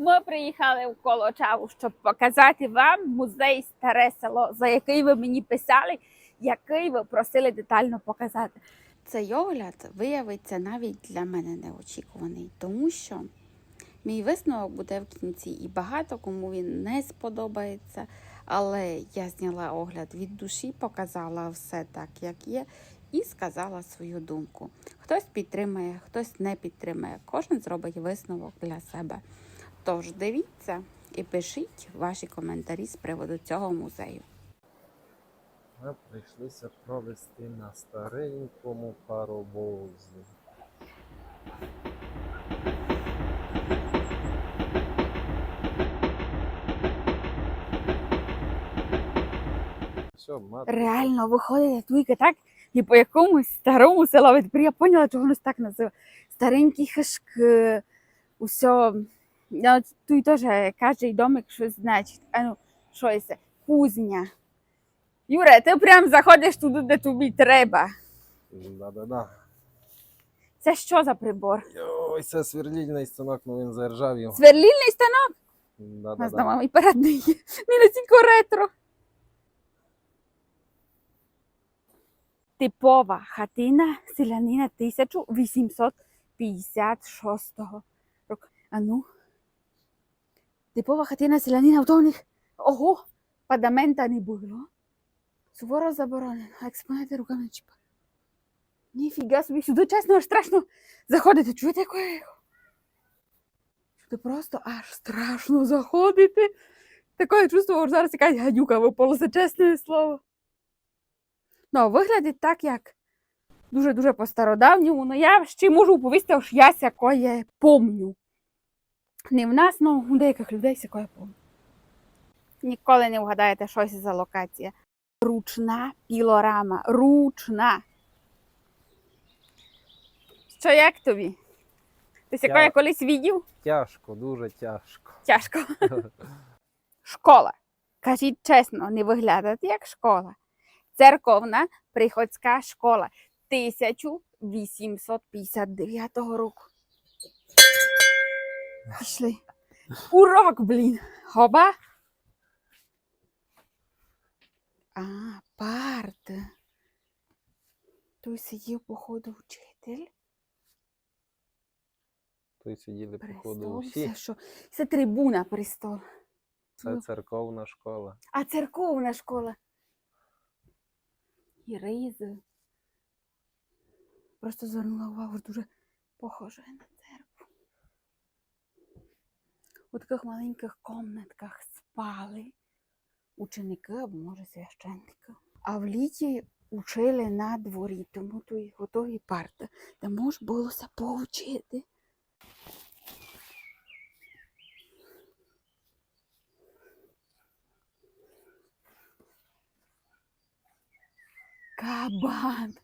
Ми приїхали в Колочаву, щоб показати вам музей Старе село, за який ви мені писали, який ви просили детально показати. Цей огляд виявиться навіть для мене неочікуваний, тому що мій висновок буде в кінці, і багато кому він не сподобається. Але я зняла огляд від душі, показала все так, як є, і сказала свою думку. Хтось підтримає, хтось не підтримає. Кожен зробить висновок для себе. Тож дивіться і пишіть ваші коментарі з приводу цього музею. Ми прийшлися провести на старенькому паровозі. Все, мати. Реально виходить туйка так, і по якомусь старому. Тепер я поняла, чого воно так називає. Старенькі хишки, усе. Я тут теж каже домик щось значить. А ну, що це? Кузня. Юре, ти прям заходиш туди, де тобі треба. Да-да-да. Це що за прибор? Ой, це сверлільний станок, ну він заржавів. Сверлільний станок? У нас дома і передний. Не настільки ретро. Типова хатина селянина 1856 року. А ну. Типова хатина селянина в них. Ого, падамента не було. Суворо заборонено, експонати руками не чіпати. Ніфіга собі, сюди чесно аж страшно заходити. Чуєте якої? Сюди просто аж страшно заходити. Таке чувство, що зараз якась гадюка випалося, чесне слово. Ну, виглядить так, як дуже-дуже по-стародавньому. Ну, я ще можу оповісти, що я помню. Не в нас, але у деяких людей сякоє помню. Ніколи не вгадаєте, що це за локація. Ручна пілорама. Ручна. Що як тобі? Ти сякоє Я- колись відів? Тяжко, дуже тяжко. Тяжко. Школа. Кажіть чесно, не виглядає як школа. Церковна приходська школа 1859 року. Пішли. Урок, блін. Хоба. А, парт. Тут сидів, походу, вчитель. Тут сиділи, походу, Престол. всі. Це що? Це трибуна престол. Це церковна школа. А церковна школа. І ризи. Просто звернула увагу, дуже похоже на церкву. У таких маленьких комнатках спали ученики або може священники. А в літі учили на дворі, тому то готові парти, де можна булося повчити. Кабан.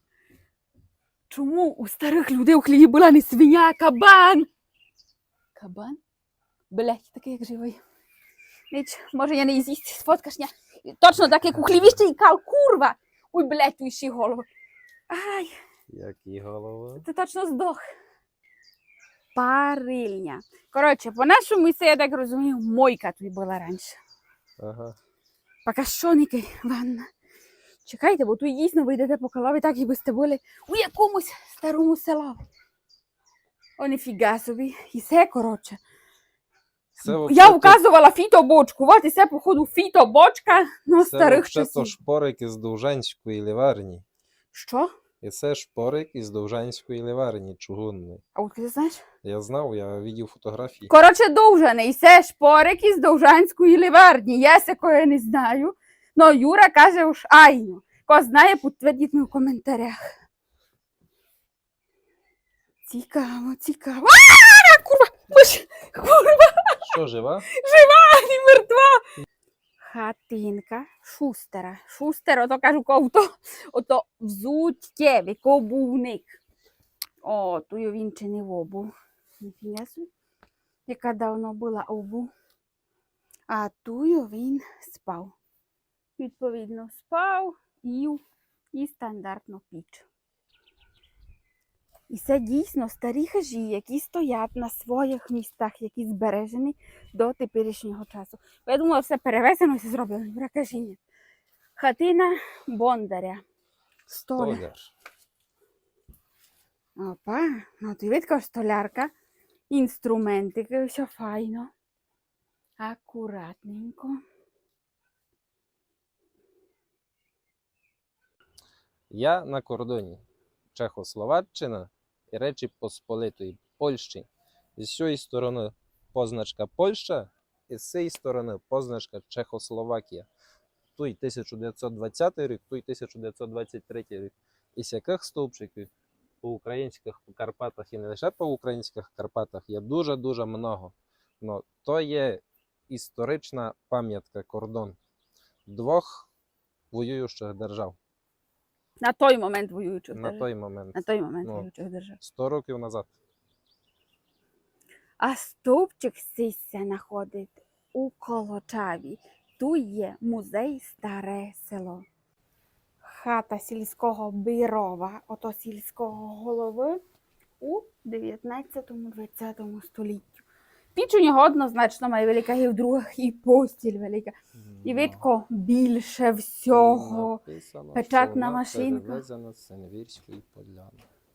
Чому у старих людей у хлібі була не свиня, а кабан? Кабан? Блять, такий як живий. Ніч, може я не з'їсть, сфоткаш, ня. Точно так, як у ще кал, курва. Ой, блять, твій ще голову. Ай, Які голова. ти точно здох. Парильня. Коротше, по-нашому це, я так розумію, мойка тут була раніше. Ага. Покашоники, ванна. Чекайте, бо тут дійсно ви йдете по колові, так і сте були у якомусь старому селі. О, ніфіга собі. І все коротше. Це Я вообще-то- вказувала фітобочку. От і це, походу, фітобочка на це старих вообще-то шпорик із Довжанської ліварні. Що? І це шпорик із Довжанської ліварні чугунний. А от ти знаєш? Я знав, я видів фотографії. Коротше, довжений. Це шпорик із Довжанської ліварні. Я якої не знаю. Но Юра каже уж айно. Ко знає, підтвердіть мені в коментарях. Цікаво, цікаво. А, курва! Курва, Що, жива? жива, не мертва. Хатинка шустера. Шустер, ото кажу, ковто, ото взуттєвий, кобувник. О, ту він чи не в обув. Ніфіга собі. Яка давно була обув. А тую він спав. Відповідно, спав, їв і стандартно піч. І це дійсно старі хижі, які стоять на своїх містах, які збережені до теперішнього часу. Бо я думала, все перевезено і все зроблено. Бра, каже, ні. Хатина Бондаря. Столяр. Опа, ну ти видко столярка, інструментики, все файно. Акуратненько. Я на кордоні Чехословаччина і Речі Посполитої Польщі. З цієї сторони позначка Польща, і з цієї сторони позначка Чехословакія. Той 1920 рік, той 1923 рік. Із яких стовпчиків по українських Карпатах і не лише по українських Карпатах є дуже-дуже много. Но то є історична пам'ятка кордон двох воюючих держав На той момент воюючих на держав. той момент. На той момент ну. воюючих держав. 100 років назад. А стовпчик цей знаходить у Колочаві. Тут є музей Старе село. Хата сільського Бирова, ото сільського голови у 19-20 столітті. Піч у нього однозначно має велика і в других, і постіль велика. І видко більше всього. Написано, Печатна машинка.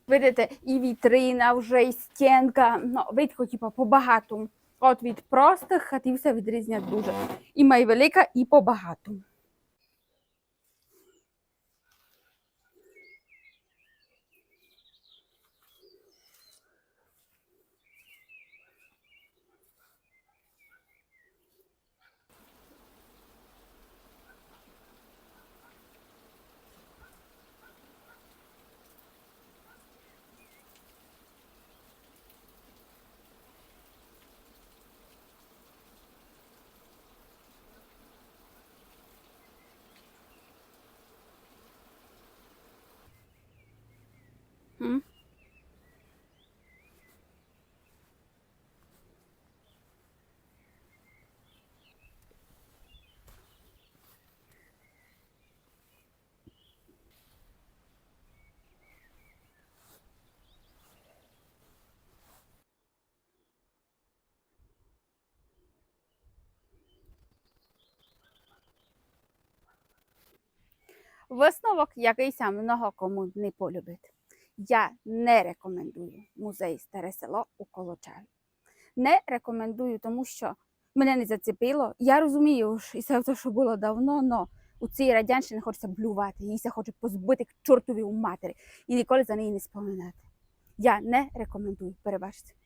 Видите, і вітрина вже, і стінка. Ну, видко, типа, по-багатому. От від простих хатів все відрізняє дуже. І має велика, і по-багатому. Висновок, який сам много кому не полюбить. Я не рекомендую музей Старе село у Колочаві. Не рекомендую, тому що мене не зацепило. Я розумію, і це те, що було давно, но у цій радянщині хочеться блювати, їй хоче позбити чортові у матері і ніколи за неї не споминати. Я не рекомендую, перебачте.